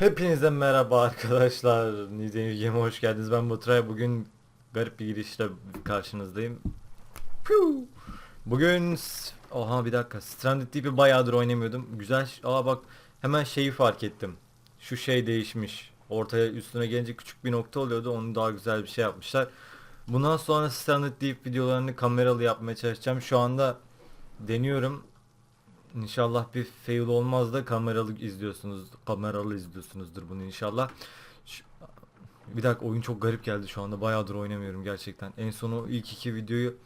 Hepinize merhaba arkadaşlar. Nideni Yeme hoş geldiniz. Ben Baturay. Bugün garip bir girişle karşınızdayım. Piu! Bugün Oha bir dakika. Stranded Deep'i bayağıdır oynamıyordum. Güzel. Aa bak hemen şeyi fark ettim. Şu şey değişmiş. Ortaya üstüne gelince küçük bir nokta oluyordu. Onu daha güzel bir şey yapmışlar. Bundan sonra Stranded Deep videolarını kameralı yapmaya çalışacağım. Şu anda deniyorum. İnşallah bir fail olmaz da kameralı izliyorsunuz. Kameralı izliyorsunuzdur bunu inşallah. Şu- bir dakika oyun çok garip geldi şu anda. Bayağıdır oynamıyorum gerçekten. En son o ilk iki videoyu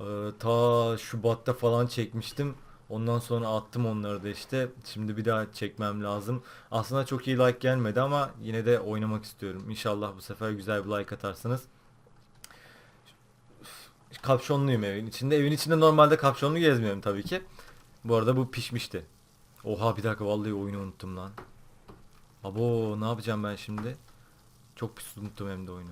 e, ta Şubat'ta falan çekmiştim. Ondan sonra attım onları da işte. Şimdi bir daha çekmem lazım. Aslında çok iyi like gelmedi ama yine de oynamak istiyorum. İnşallah bu sefer güzel bir like atarsınız. Kapşonluyum evin içinde. Evin içinde normalde kapşonlu gezmiyorum tabii ki. Bu arada bu pişmişti. Oha bir dakika vallahi oyunu unuttum lan. Abo ne yapacağım ben şimdi? Çok pis unuttum hem de oyunu.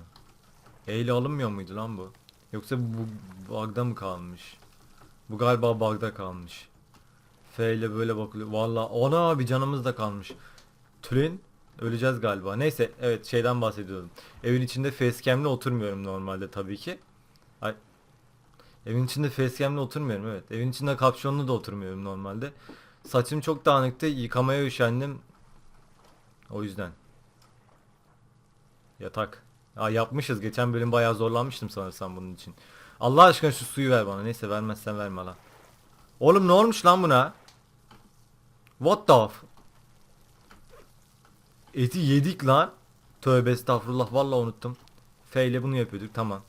E ile alınmıyor muydu lan bu? Yoksa bu bug'da mı kalmış? Bu galiba bug'da kalmış. F ile böyle bakılıyor. Valla ona bir canımız da kalmış. Tülin öleceğiz galiba. Neyse evet şeyden bahsediyordum. Evin içinde facecam'le oturmuyorum normalde tabii ki. Ay Evin içinde facecam'le oturmuyorum evet. Evin içinde kapşonlu da oturmuyorum normalde. Saçım çok dağınıktı. Yıkamaya üşendim. O yüzden. Yatak. Aa yapmışız. Geçen bölüm bayağı zorlanmıştım sanırsam bunun için. Allah aşkına şu suyu ver bana. Neyse vermezsen verme lan. Oğlum ne olmuş lan buna? What the f- Eti yedik lan. Tövbe estağfurullah vallahi unuttum. F ile bunu yapıyorduk tamam.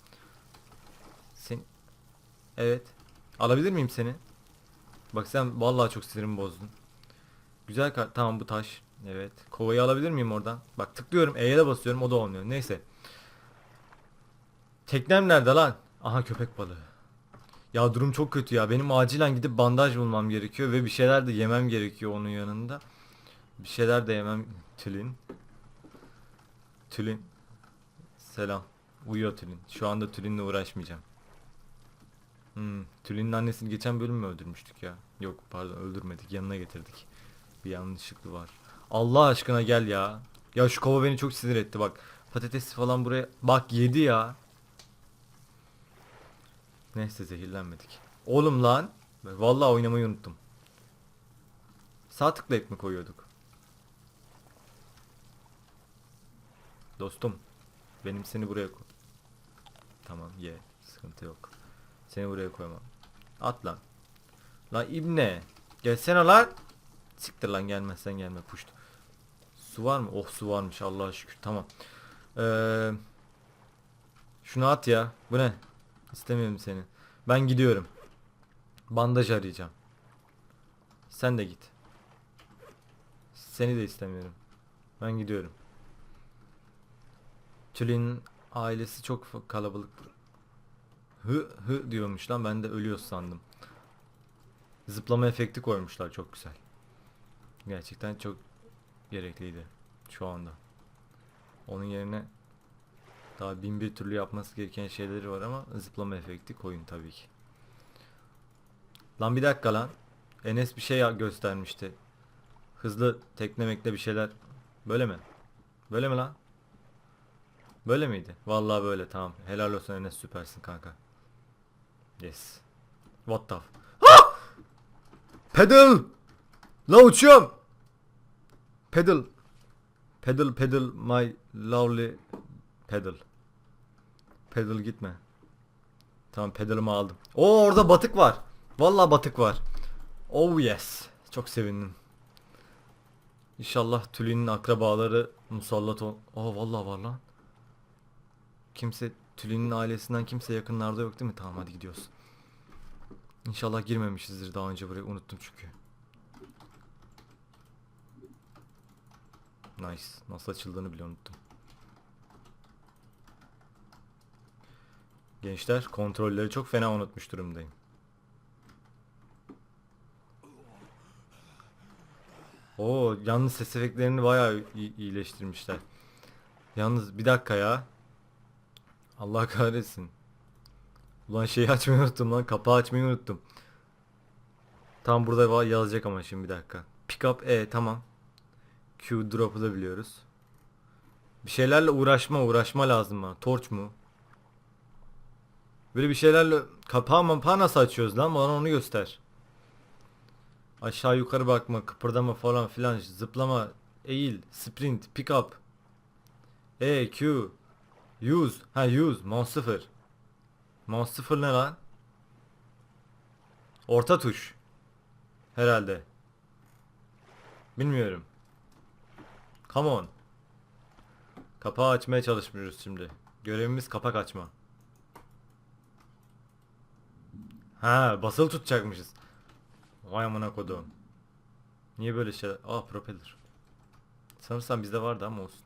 Evet. Alabilir miyim seni? Bak sen vallahi çok sinirimi bozdun. Güzel kar- tamam bu taş. Evet. Kovayı alabilir miyim oradan? Bak tıklıyorum E'ye de basıyorum o da olmuyor. Neyse. Teknem nerede lan? Aha köpek balığı. Ya durum çok kötü ya. Benim acilen gidip bandaj bulmam gerekiyor ve bir şeyler de yemem gerekiyor onun yanında. Bir şeyler de yemem. Tülin. Tülin. Selam. Uyuyor Tülin. Şu anda Tülin'le uğraşmayacağım. Hmm, Tülin'in annesini geçen bölüm mü öldürmüştük ya? Yok pardon öldürmedik yanına getirdik. Bir yanlışlıklı var. Allah aşkına gel ya. Ya şu kova beni çok sinir etti bak. Patatesi falan buraya. Bak yedi ya. Neyse zehirlenmedik. Oğlum lan. Vallahi oynamayı unuttum. Sağ tıklayıp mı koyuyorduk? Dostum. Benim seni buraya koy. Tamam ye. Sıkıntı yok. Seni buraya koymam. At lan. Lan ibne. Gelsene lan. Siktir lan gelmezsen gelme puşt. Su var mı? Oh su varmış Allah'a şükür. Tamam. Ee, şunu at ya. Bu ne? İstemiyorum seni. Ben gidiyorum. Bandaj arayacağım. Sen de git. Seni de istemiyorum. Ben gidiyorum. Tülin'in ailesi çok kalabalık. Hı hı diyormuş lan ben de ölüyor sandım. Zıplama efekti koymuşlar çok güzel. Gerçekten çok gerekliydi şu anda. Onun yerine daha bin bir türlü yapması gereken şeyleri var ama zıplama efekti koyun tabii ki. Lan bir dakika lan. Enes bir şey göstermişti. Hızlı teklemekle bir şeyler. Böyle mi? Böyle mi lan? Böyle miydi? Vallahi böyle tamam. Helal olsun Enes süpersin kanka. Yes. What the Ha! Pedal! La uçuyorum. Pedal. Pedal pedal my lovely pedal. Pedal gitme. Tamam pedalımı aldım. Oo orada batık var. Vallahi batık var. Oh yes. Çok sevindim. İnşallah Tülin'in akrabaları musallat ol. Aa vallahi var lan. Kimse Tülin'in ailesinden kimse yakınlarda yok değil mi? Tamam hadi gidiyoruz. İnşallah girmemişizdir daha önce buraya unuttum çünkü. Nice. Nasıl açıldığını bile unuttum. Gençler kontrolleri çok fena unutmuş durumdayım. Oo, yalnız ses efektlerini bayağı iyi- iyileştirmişler. Yalnız bir dakika ya. Allah kahretsin. Ulan şeyi açmayı unuttum lan. Kapağı açmayı unuttum. Tam burada yazacak ama şimdi bir dakika. Pick up E tamam. Q drop'u da biliyoruz. Bir şeylerle uğraşma uğraşma lazım bana. Torch mu? Böyle bir şeylerle kapağı mapağı nasıl açıyoruz lan bana onu göster. Aşağı yukarı bakma, kıpırdama falan filan, zıplama, eğil, sprint, pick up. E, Q, use, ha use, mouse 0. Mouse 0 ne lan? Orta tuş. Herhalde. Bilmiyorum. Come on. Kapağı açmaya çalışmıyoruz şimdi. Görevimiz kapak açma. Ha, basılı tutacakmışız. Vay amına kodum. Niye böyle şeyler? Aa propeller. Sanırsam bizde vardı ama olsun.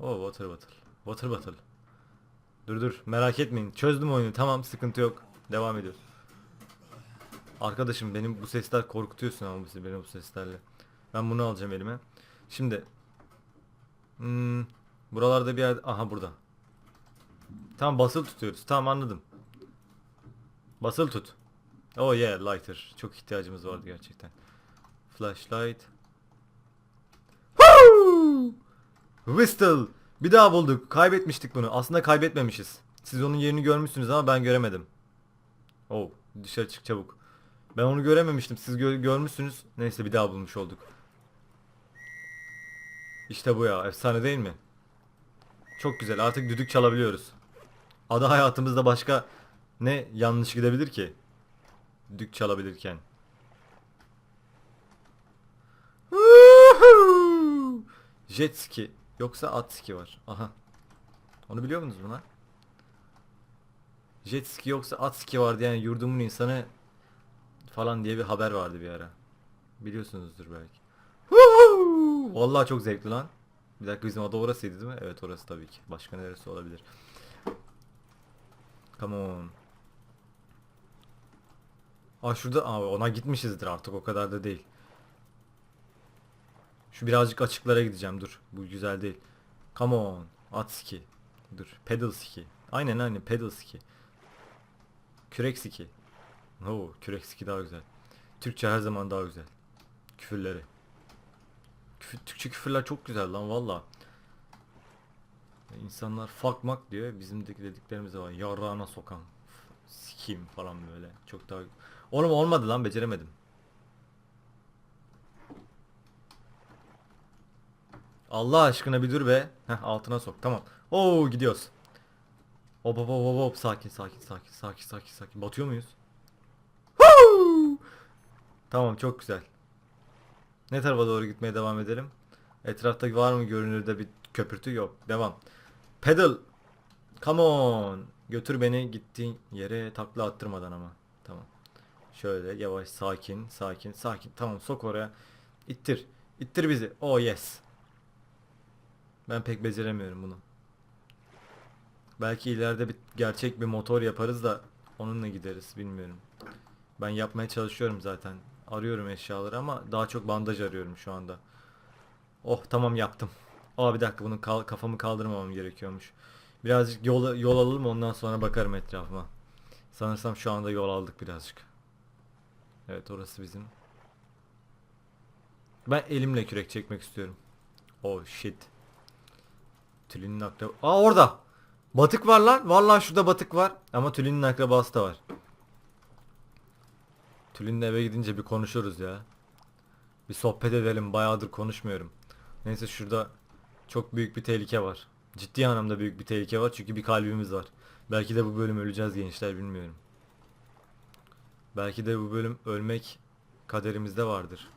Oo water bottle. Water bottle. Dur dur merak etmeyin. Çözdüm oyunu. Tamam sıkıntı yok. Devam ediyoruz. Arkadaşım benim bu sesler korkutuyorsun ama bizi benim bu seslerle. Ben bunu alacağım elime. Şimdi hmm, buralarda bir yer aha burada. Tamam basılı tutuyoruz. Tamam anladım. Basılı tut. Oh yeah lighter. Çok ihtiyacımız vardı gerçekten. Flashlight. Woo! Whistle. Bir daha bulduk. Kaybetmiştik bunu. Aslında kaybetmemişiz. Siz onun yerini görmüşsünüz ama ben göremedim. Oh dışarı çık çabuk. Ben onu görememiştim. Siz gö- görmüşsünüz. Neyse bir daha bulmuş olduk. İşte bu ya. Efsane değil mi? Çok güzel. Artık düdük çalabiliyoruz. Adı hayatımızda başka ne yanlış gidebilir ki? Düdük çalabilirken. Jet ski. Yoksa at ski var. Aha. Onu biliyor musunuz buna? Jet ski yoksa at ski var diyen yurdumun insanı falan diye bir haber vardı bir ara. Biliyorsunuzdur belki. Woohoo! Vallahi çok zevkli lan. Bir dakika bizim ada orasıydı değil mi? Evet orası tabii ki. Başka neresi olabilir? Come on. Aa şurada abi ona gitmişizdir artık o kadar da değil. Şu birazcık açıklara gideceğim dur. Bu güzel değil. Come on. At ski. Dur. Pedal ski. Aynen aynen pedal ski. Kürek ski. Oo, kürek ski daha güzel. Türkçe her zaman daha güzel. Küfürleri. Küfür, Türkçe küfürler çok güzel lan valla. İnsanlar fuck mak diyor. Bizim de dediklerimiz de var. Yarrağına sokan. Sikim falan böyle. Çok daha... Oğlum olmadı lan beceremedim. Allah aşkına bir dur be. Heh altına sok. Tamam. Oo gidiyoruz. Hop hop hop hop sakin sakin sakin sakin sakin sakin. Batıyor muyuz? Huu! Tamam çok güzel. Ne tarafa doğru gitmeye devam edelim? Etrafta var mı görünürde bir köpürtü yok. Devam. Pedal. Come on. Götür beni gittiğin yere takla attırmadan ama. Tamam. Şöyle yavaş sakin sakin sakin. Tamam sok oraya. İttir. İttir bizi. Oh yes. Ben pek beceremiyorum bunu. Belki ileride bir gerçek bir motor yaparız da onunla gideriz bilmiyorum. Ben yapmaya çalışıyorum zaten. Arıyorum eşyaları ama daha çok bandaj arıyorum şu anda. Oh tamam yaptım. Aa bir dakika bunun kal- kafamı kaldırmamam gerekiyormuş. Birazcık yol, yol alalım ondan sonra bakarım etrafıma. Sanırsam şu anda yol aldık birazcık. Evet orası bizim. Ben elimle kürek çekmek istiyorum. Oh shit. Tülin'in akrabası. Aa orada. Batık var lan. Vallahi şurada batık var. Ama Tülin'in akrabası da var. Tülin'le eve gidince bir konuşuruz ya. Bir sohbet edelim. Bayağıdır konuşmuyorum. Neyse şurada çok büyük bir tehlike var. Ciddi anlamda büyük bir tehlike var çünkü bir kalbimiz var. Belki de bu bölüm öleceğiz gençler bilmiyorum. Belki de bu bölüm ölmek kaderimizde vardır.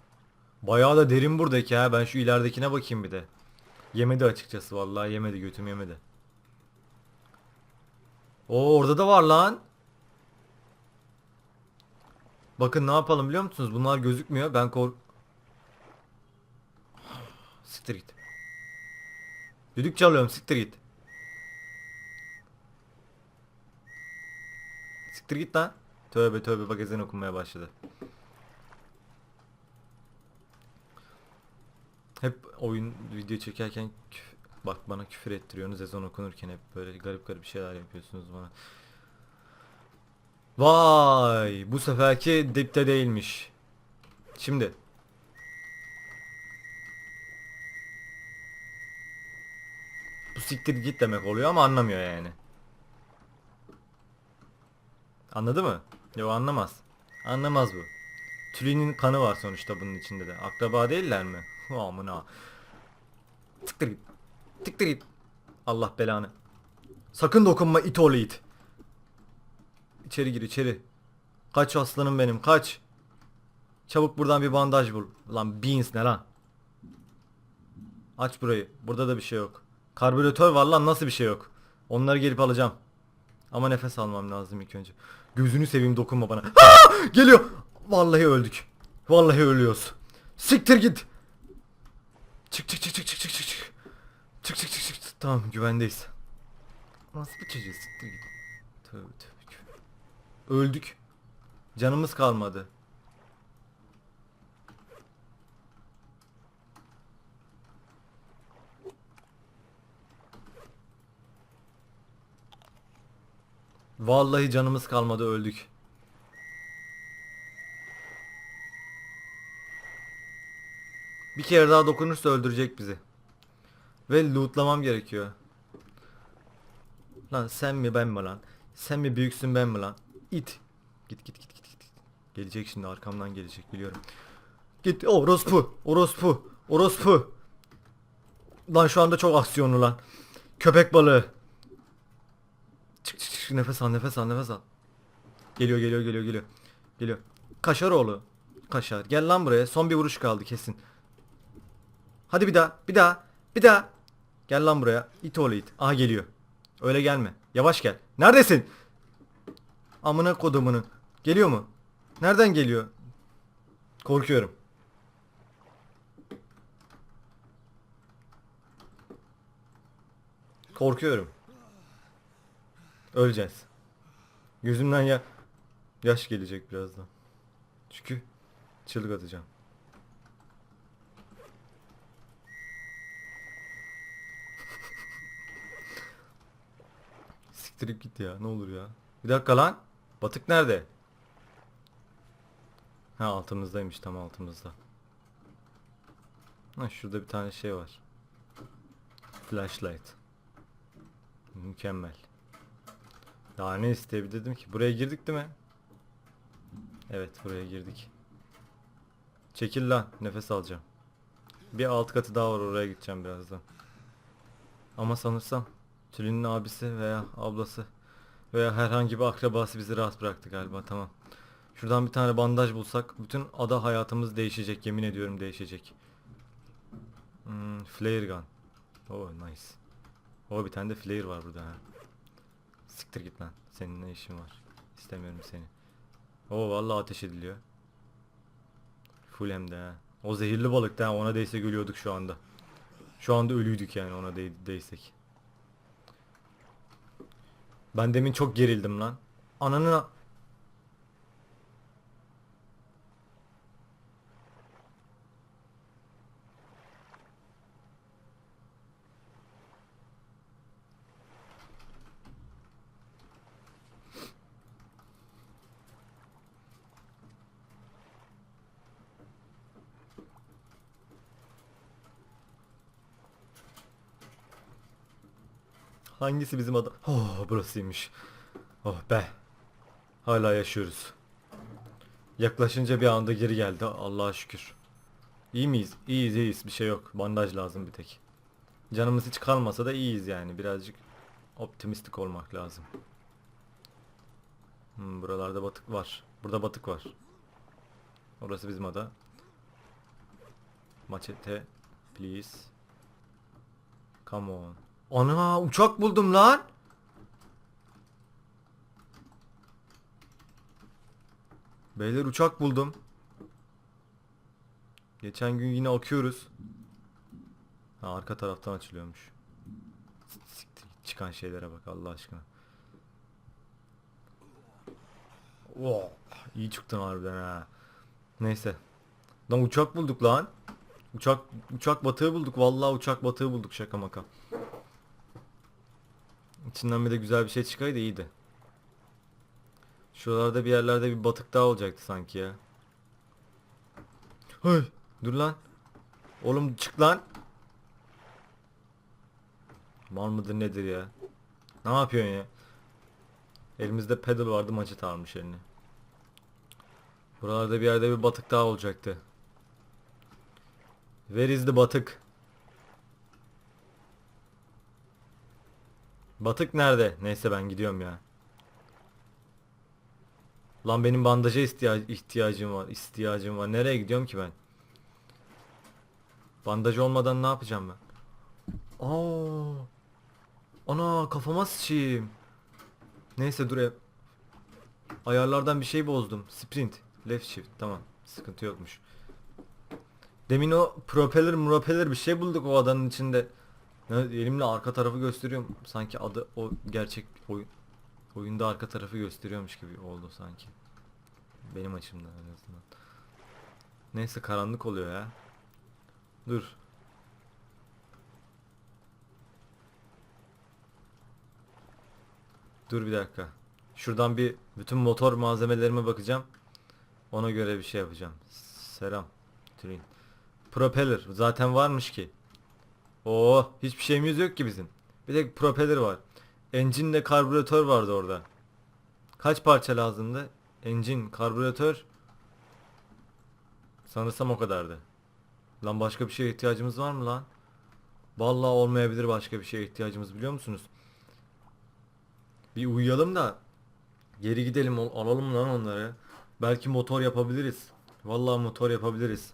Bayağı da derin buradaki ha. Ben şu ileridekine bakayım bir de. Yemedi açıkçası vallahi yemedi götüm yemedi. Oo orada da var lan. Bakın ne yapalım biliyor musunuz? Bunlar gözükmüyor. Ben kork... Siktir git. Düdük çalıyorum siktir git. Siktir git lan. Tövbe tövbe bak ezan okunmaya başladı. Hep oyun video çekerken bak bana küfür ettiriyorsunuz ezan okunurken hep böyle garip garip şeyler yapıyorsunuz bana. Vay bu seferki dipte değilmiş. Şimdi Bu siktir git demek oluyor ama anlamıyor yani. Anladı mı? Yo anlamaz. Anlamaz bu. Tülin'in kanı var sonuçta bunun içinde de. Akraba değiller mi? Amına. Tıktır git. Allah belanı. Sakın dokunma it oğlu it. İçeri gir içeri. Kaç aslanım benim kaç. Çabuk buradan bir bandaj bul. Lan beans ne lan? Aç burayı. Burada da bir şey yok. Karbüratör var lan nasıl bir şey yok. Onları gelip alacağım. Ama nefes almam lazım ilk önce. Gözünü seveyim dokunma bana. Aa! Geliyor. Vallahi öldük. Vallahi ölüyoruz. Siktir git. Çık çık çık çık çık çık çık çık. Çık çık çık çık. Tamam güvendeyiz. Nasıl bir çocuğu. Tövbe tövbe. Öldük. Canımız kalmadı. Vallahi canımız kalmadı öldük. Bir kere daha dokunursa öldürecek bizi. Ve lootlamam gerekiyor. Lan sen mi ben mi lan? Sen mi büyüksün ben mi lan? İt. Git git git git git. Gelecek şimdi arkamdan gelecek biliyorum. Git orospu. Orospu. Orospu. Lan şu anda çok aksiyonlu lan. Köpek balığı. Çık çık çık nefes al nefes al nefes al. Geliyor geliyor geliyor geliyor. Geliyor. Kaşaroğlu. Kaşar. Gel lan buraya. Son bir vuruş kaldı kesin. Hadi bir daha. Bir daha. Bir daha. Gel lan buraya. İt oğlu it. Aha geliyor. Öyle gelme. Yavaş gel. Neredesin? Amına kodumunu. Geliyor mu? Nereden geliyor? Korkuyorum. Korkuyorum. Öleceğiz. Gözümden ya yaş gelecek birazdan. Çünkü çığlık atacağım. Siktirip git ya ne olur ya. Bir dakika lan. Batık nerede? Ha altımızdaymış tam altımızda. Ha şurada bir tane şey var. Flashlight. Mükemmel. Daha ne isteyebilirdim ki? Buraya girdik değil mi? Evet buraya girdik. Çekil lan nefes alacağım. Bir alt katı daha var oraya gideceğim birazdan. Ama sanırsam Tülin'in abisi veya ablası veya herhangi bir akrabası bizi rahat bıraktı galiba tamam. Şuradan bir tane bandaj bulsak bütün ada hayatımız değişecek yemin ediyorum değişecek. Hmm, flare gun. Oh nice. O bir tane de flare var burada ha. Siktir git lan. Senin ne işin var? İstemiyorum seni. Oo vallahi ateş ediliyor. Full hem de ha. O zehirli balık da ha, ona değse gülüyorduk şu anda. Şu anda ölüydük yani ona değ değsek. Ben demin çok gerildim lan. Ananın Hangisi bizim adam? Oh burasıymış. Oh be. Hala yaşıyoruz. Yaklaşınca bir anda geri geldi. Allah'a şükür. İyi miyiz? İyiyiz iyiyiz. Bir şey yok. Bandaj lazım bir tek. Canımız hiç kalmasa da iyiyiz yani. Birazcık optimistik olmak lazım. Hmm, buralarda batık var. Burada batık var. Orası bizim ada. Maçete. Please. Come on. Ana uçak buldum lan. Beyler uçak buldum. Geçen gün yine akıyoruz. Ha, arka taraftan açılıyormuş. Siktir çıkan şeylere bak Allah aşkına. Oh, iyi çıktın harbiden ha. Neyse. Lan uçak bulduk lan. Uçak uçak batığı bulduk. Vallahi uçak batığı bulduk şaka maka. İçinden bir de güzel bir şey çıkaydı iyiydi. Şuralarda bir yerlerde bir batık daha olacaktı sanki ya. Hey, dur lan. Oğlum çık lan. Mal mıdır nedir ya? Ne yapıyorsun ya? Elimizde pedal vardı maçı almış eline. Buralarda bir yerde bir batık daha olacaktı. Where is the batık? Batık nerede? Neyse ben gidiyorum ya. Lan benim bandaja ihtiya- ihtiyacım var. ihtiyacım var. Nereye gidiyorum ki ben? Bandaj olmadan ne yapacağım ben? Aa! Ana kafama sıçayım. Neyse dur hep. Ayarlardan bir şey bozdum. Sprint. Left shift. Tamam. Sıkıntı yokmuş. Demin o propeller propeller bir şey bulduk o adanın içinde. Ne, elimle arka tarafı gösteriyorum. Sanki adı o gerçek oyun oyunda arka tarafı gösteriyormuş gibi oldu sanki. Benim açımdan en azından. Neyse karanlık oluyor ya. Dur. Dur bir dakika. Şuradan bir bütün motor malzemelerime bakacağım. Ona göre bir şey yapacağım. Selam. Tülin. Propeller zaten varmış ki. Oo, hiçbir şeyimiz yok ki bizim. Bir tek propeller var. Engine ile karbüratör vardı orada. Kaç parça lazımdı? Engine, karbüratör. Sanırsam o kadardı. Lan başka bir şeye ihtiyacımız var mı lan? Vallahi olmayabilir başka bir şeye ihtiyacımız biliyor musunuz? Bir uyuyalım da geri gidelim al- alalım lan onları. Belki motor yapabiliriz. Vallahi motor yapabiliriz.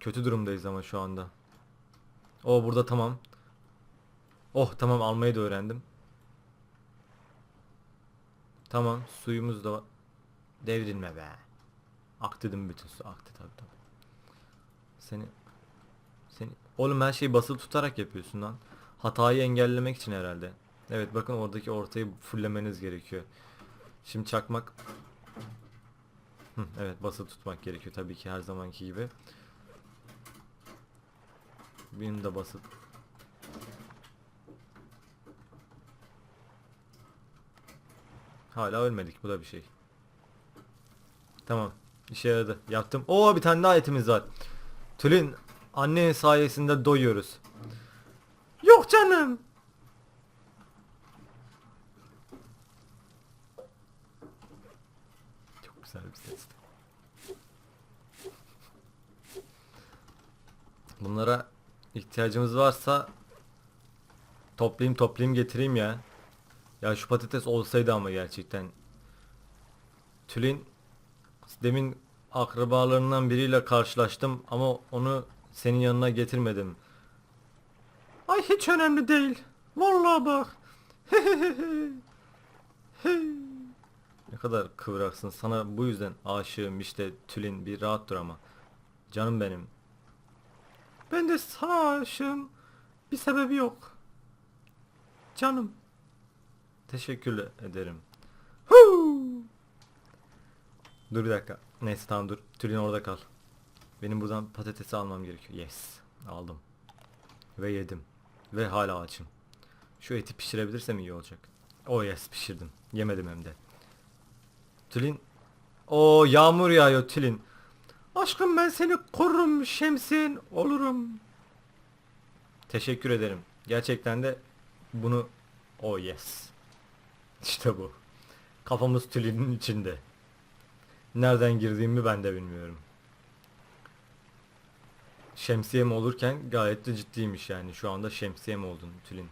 Kötü durumdayız ama şu anda. O burada tamam. Oh tamam almayı da öğrendim. Tamam suyumuz da var. Devrilme be. Aktı değil mi bütün su? Aktı tabii tabii. Seni seni oğlum her şeyi basılı tutarak yapıyorsun lan. Hatayı engellemek için herhalde. Evet bakın oradaki ortayı fullemeniz gerekiyor. Şimdi çakmak Hı, evet basılı tutmak gerekiyor tabii ki her zamanki gibi. Benim de basıp Hala ölmedik bu da bir şey. Tamam. işe yaradı. Yaptım. Oo bir tane daha etimiz var. Tülin anne sayesinde doyuyoruz. Yok canım. Çok güzel bir sesti. Bunlara ihtiyacımız varsa toplayayım toplayayım getireyim ya. Ya şu patates olsaydı ama gerçekten. Tülin demin akrabalarından biriyle karşılaştım ama onu senin yanına getirmedim. Ay hiç önemli değil. Vallahi bak. ne kadar kıvraksın. Sana bu yüzden aşığım işte Tülin bir rahat dur ama. Canım benim. Ben de sana aşığım. Bir sebebi yok. Canım. Teşekkür ederim. Huu! Dur bir dakika. Neyse tamam dur. Tülin orada kal. Benim buradan patatesi almam gerekiyor. Yes. Aldım. Ve yedim. Ve hala açım. Şu eti pişirebilirsem iyi olacak. Oh yes pişirdim. Yemedim hem de. Tülin. O yağmur yağıyor Tülin. Aşkım ben seni korurum şemsiyen olurum. Teşekkür ederim. Gerçekten de bunu oh yes. İşte bu. Kafamız tülinin içinde. Nereden girdiğimi ben de bilmiyorum. Şemsiyem olurken gayet de ciddiymiş yani. Şu anda şemsiyem oldun tülin.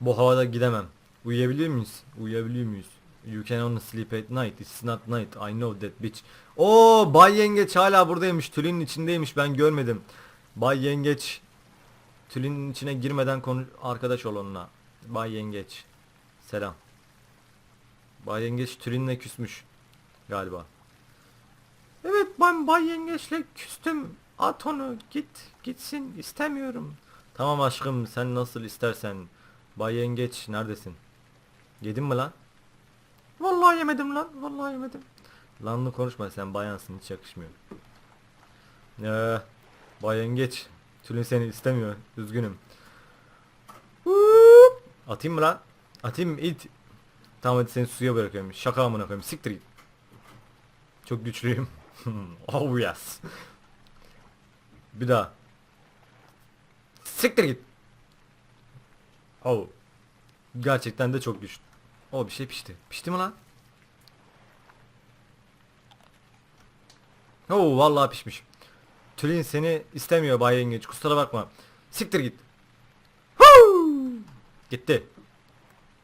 Bu havada gidemem. Uyuyabiliyor muyuz? Uyuyabiliyor muyuz? You can only sleep at night. It's not night. I know that bitch. Oo, Bay Yengeç hala buradaymış. Tülinin içindeymiş. Ben görmedim. Bay Yengeç Tülinin içine girmeden konu arkadaş ol onunla. Bay Yengeç. Selam. Bay Yengeç Tülin'le küsmüş galiba. Evet ben Bay Yengeç'le küstüm. At onu git gitsin istemiyorum. Tamam aşkım sen nasıl istersen. Bay Yengeç neredesin? Yedin mi lan? Vallahi yemedim lan. Vallahi yemedim. Lanlı konuşma sen bayansın hiç yakışmıyor. Ee, Bay Yengeç. Tülin seni istemiyor. Üzgünüm. Huuup. Atayım mı lan? Atayım mı? it. Tamam hadi seni suya bırakıyorum. Şaka amına koyayım. Siktir git. Çok güçlüyüm. oh yes. Bir daha. Siktir git. Oh. Gerçekten de çok güçlü. O bir şey pişti. Pişti mi lan? Oo vallahi pişmiş. Tülin seni istemiyor Bay Yengeç. Kusura bakma. Siktir git. Huu! Gitti.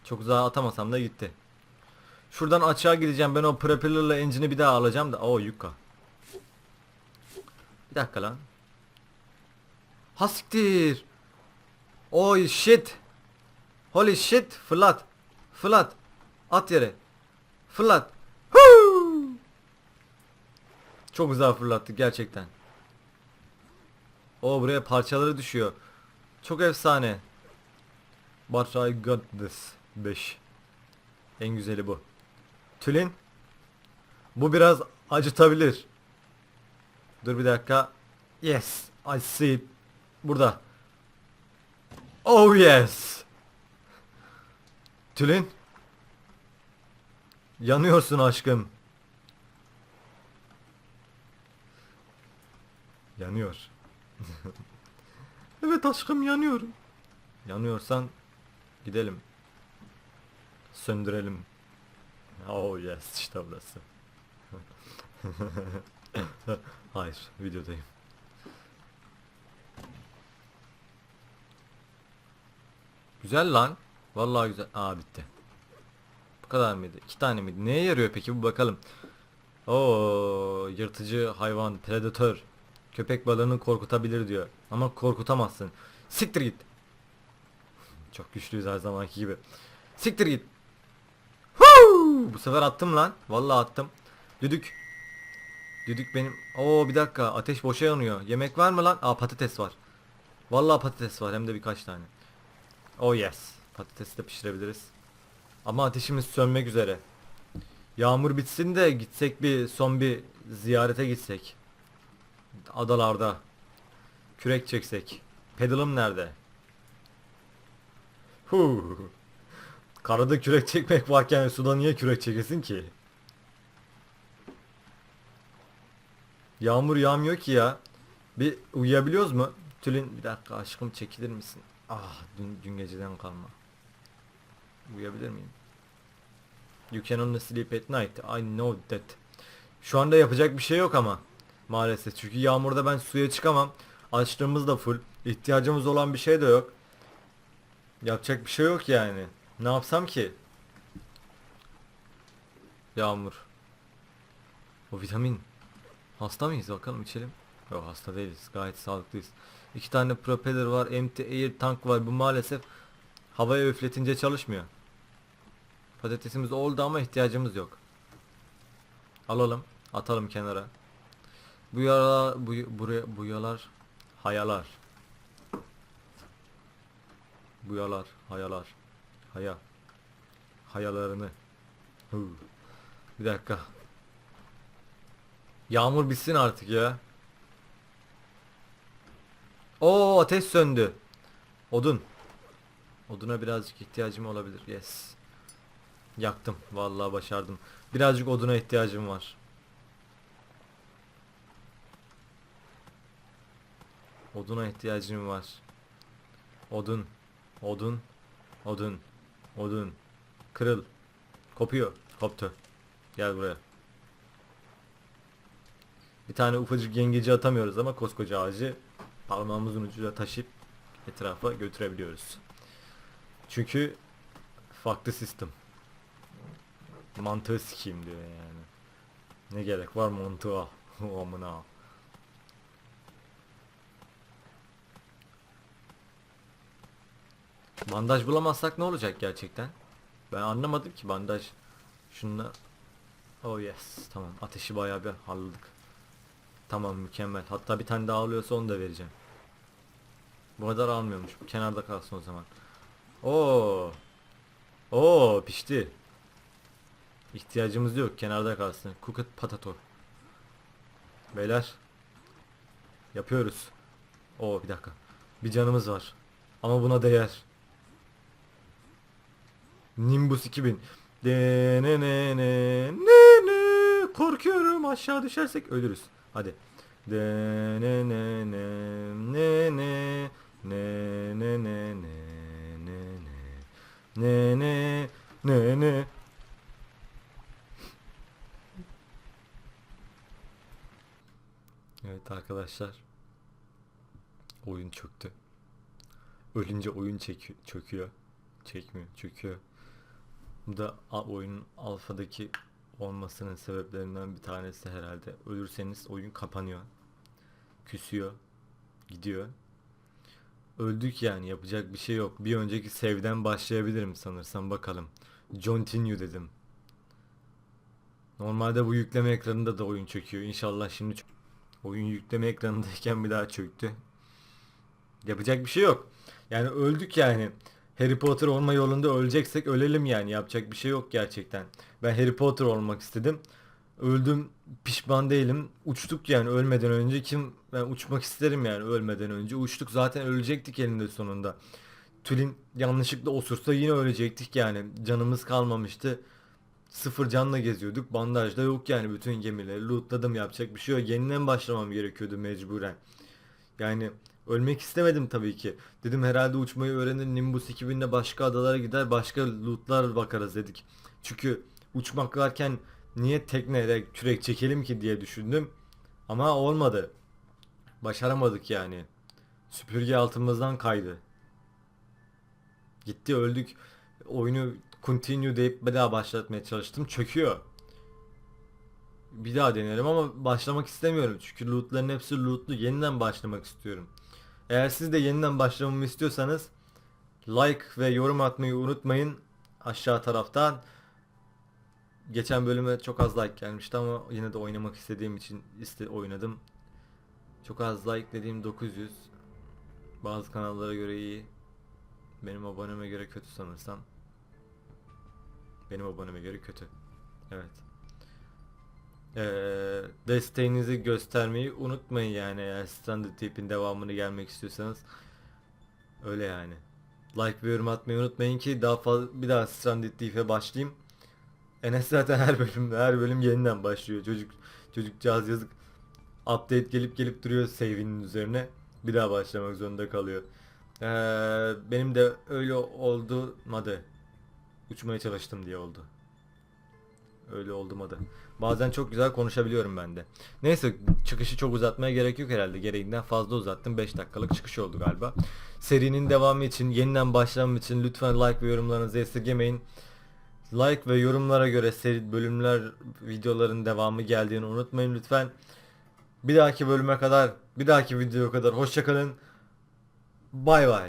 Çok uzağa atamasam da gitti. Şuradan açığa gideceğim. Ben o propellerla engine'i bir daha alacağım da. Oo yukka. Bir dakika lan. Ha siktir. Oh shit. Holy shit. Fırlat. Fırlat. At yere. Fırlat. Çok uzağa fırlattı gerçekten. O buraya parçaları düşüyor. Çok efsane. But I got this. 5. En güzeli bu. Tülin. Bu biraz acıtabilir. Dur bir dakika. Yes. I see. Burada. Oh yes. Tülin. Yanıyorsun aşkım. Yanıyor. evet aşkım yanıyorum. Yanıyorsan gidelim. Söndürelim. Oh yes işte burası. Hayır videodayım. Güzel lan. Vallahi güzel. Aa bitti. Bu kadar mıydı? İki tane miydi? Neye yarıyor peki bu bakalım. Oo yırtıcı hayvan, predatör. Köpek balığını korkutabilir diyor. Ama korkutamazsın. Siktir git. Çok güçlüyüz her zamanki gibi. Siktir git. Huu! Bu sefer attım lan. Vallahi attım. Düdük. Düdük benim. Oo bir dakika. Ateş boşa yanıyor. Yemek var mı lan? Aa patates var. Vallahi patates var hem de birkaç tane. Oh yes. Patatesi de pişirebiliriz. Ama ateşimiz sönmek üzere. Yağmur bitsin de gitsek bir son bir ziyarete gitsek. Adalarda. Kürek çeksek. Pedalım nerede? Huu. Karada kürek çekmek varken suda niye kürek çekesin ki? Yağmur yağmıyor ki ya. Bir uyuyabiliyoruz mu? Tülin bir dakika aşkım çekilir misin? Ah dün, dün geceden kalma. Uyuyabilir miyim? You can only sleep at night. I know that. Şu anda yapacak bir şey yok ama. Maalesef. Çünkü yağmurda ben suya çıkamam. Açlığımız da full. İhtiyacımız olan bir şey de yok. Yapacak bir şey yok yani. Ne yapsam ki? Yağmur. O vitamin. Hasta mıyız bakalım içelim. Yok hasta değiliz. Gayet sağlıklıyız. İki tane propeller var. Empty air tank var. Bu maalesef havaya üfletince çalışmıyor. Patatesimiz oldu ama ihtiyacımız yok. Alalım. Atalım kenara. Bu yaralar, bu, buraya, bu yalar, hayalar. Bu yalar, hayalar. Haya. Hayalarını. Huu. Bir dakika. Yağmur bitsin artık ya. Oo ateş söndü. Odun. Oduna birazcık ihtiyacım olabilir. Yes. Yaktım. Vallahi başardım. Birazcık oduna ihtiyacım var. Oduna ihtiyacım var. Odun. Odun. Odun. Odun. Kırıl. Kopuyor. Koptu. Gel buraya. Bir tane ufacık yengeci atamıyoruz ama koskoca ağacı parmağımızın ucuyla taşıyıp etrafa götürebiliyoruz. Çünkü farklı sistem. Mantığı sikeyim diyor yani. Ne gerek var mantığa? Amına. Bandaj bulamazsak ne olacak gerçekten? Ben anlamadım ki bandaj. Şunla. Oh yes. Tamam. Ateşi bayağı bir halledik. Tamam mükemmel. Hatta bir tane daha alıyorsa onu da vereceğim. Bu kadar almıyormuş. Kenarda kalsın o zaman. Oo. Oo pişti. İhtiyacımız yok. Kenarda kalsın. Cooked potato. Beyler. Yapıyoruz. Oo bir dakika. Bir canımız var. Ama buna değer. Nimbus 2000. De ne ne ne ne ne korkuyorum aşağı düşersek ölürüz. Hadi. De ne ne ne ne ne ne ne ne ne ne ne ne ne ne ne Evet arkadaşlar. Oyun çöktü. Ölünce oyun çekiyor, çöküyor. Çekmiyor, çöküyor. Bu da oyunun alfadaki olmasının sebeplerinden bir tanesi herhalde. Ölürseniz oyun kapanıyor. Küsüyor. Gidiyor. Öldük yani yapacak bir şey yok. Bir önceki save'den başlayabilirim sanırsam bakalım. Continue dedim. Normalde bu yükleme ekranında da oyun çöküyor. İnşallah şimdi oyun yükleme ekranındayken bir daha çöktü. Yapacak bir şey yok. Yani öldük yani. Harry Potter olma yolunda öleceksek ölelim yani. Yapacak bir şey yok gerçekten. Ben Harry Potter olmak istedim. Öldüm pişman değilim. Uçtuk yani ölmeden önce kim ben uçmak isterim yani ölmeden önce. Uçtuk zaten ölecektik elinde sonunda. Tülin yanlışlıkla osursa yine ölecektik yani. Canımız kalmamıştı. Sıfır canla geziyorduk. Bandaj da yok yani bütün gemileri. Lootladım yapacak bir şey yok. Yeniden başlamam gerekiyordu mecburen. Yani ölmek istemedim tabii ki. Dedim herhalde uçmayı öğrenir Nimbus 2000'de başka adalara gider başka lootlar bakarız dedik. Çünkü uçmak varken niye tekneyle kürek çekelim ki diye düşündüm. Ama olmadı. Başaramadık yani. Süpürge altımızdan kaydı. Gitti öldük. Oyunu continue deyip bir daha başlatmaya çalıştım. Çöküyor. Bir daha denerim ama başlamak istemiyorum. Çünkü lootların hepsi lootlu. Yeniden başlamak istiyorum. Eğer siz de yeniden başlamamı istiyorsanız like ve yorum atmayı unutmayın. Aşağı taraftan. Geçen bölüme çok az like gelmişti ama yine de oynamak istediğim için iste oynadım. Çok az like dediğim 900. Bazı kanallara göre iyi. Benim aboneme göre kötü sanırsam. Benim aboneme göre kötü. Evet. Ee, desteğinizi göstermeyi unutmayın yani eğer Standard Tip'in devamını gelmek istiyorsanız. Öyle yani. Like ve yorum atmayı unutmayın ki daha fazla bir daha Stranded Thief'e başlayayım. Enes zaten her bölüm her bölüm yeniden başlıyor. Çocuk çocukcağız yazık. Update gelip gelip duruyor save'inin üzerine. Bir daha başlamak zorunda kalıyor. Ee, benim de öyle oldu madı. Uçmaya çalıştım diye oldu. Öyle oldu da. Bazen çok güzel konuşabiliyorum ben de. Neyse çıkışı çok uzatmaya gerek yok herhalde. Gereğinden fazla uzattım. 5 dakikalık çıkış oldu galiba. Serinin devamı için, yeniden başlamam için lütfen like ve yorumlarınızı esirgemeyin. Like ve yorumlara göre seri bölümler videoların devamı geldiğini unutmayın lütfen. Bir dahaki bölüme kadar, bir dahaki videoya kadar hoşçakalın. Bay bay.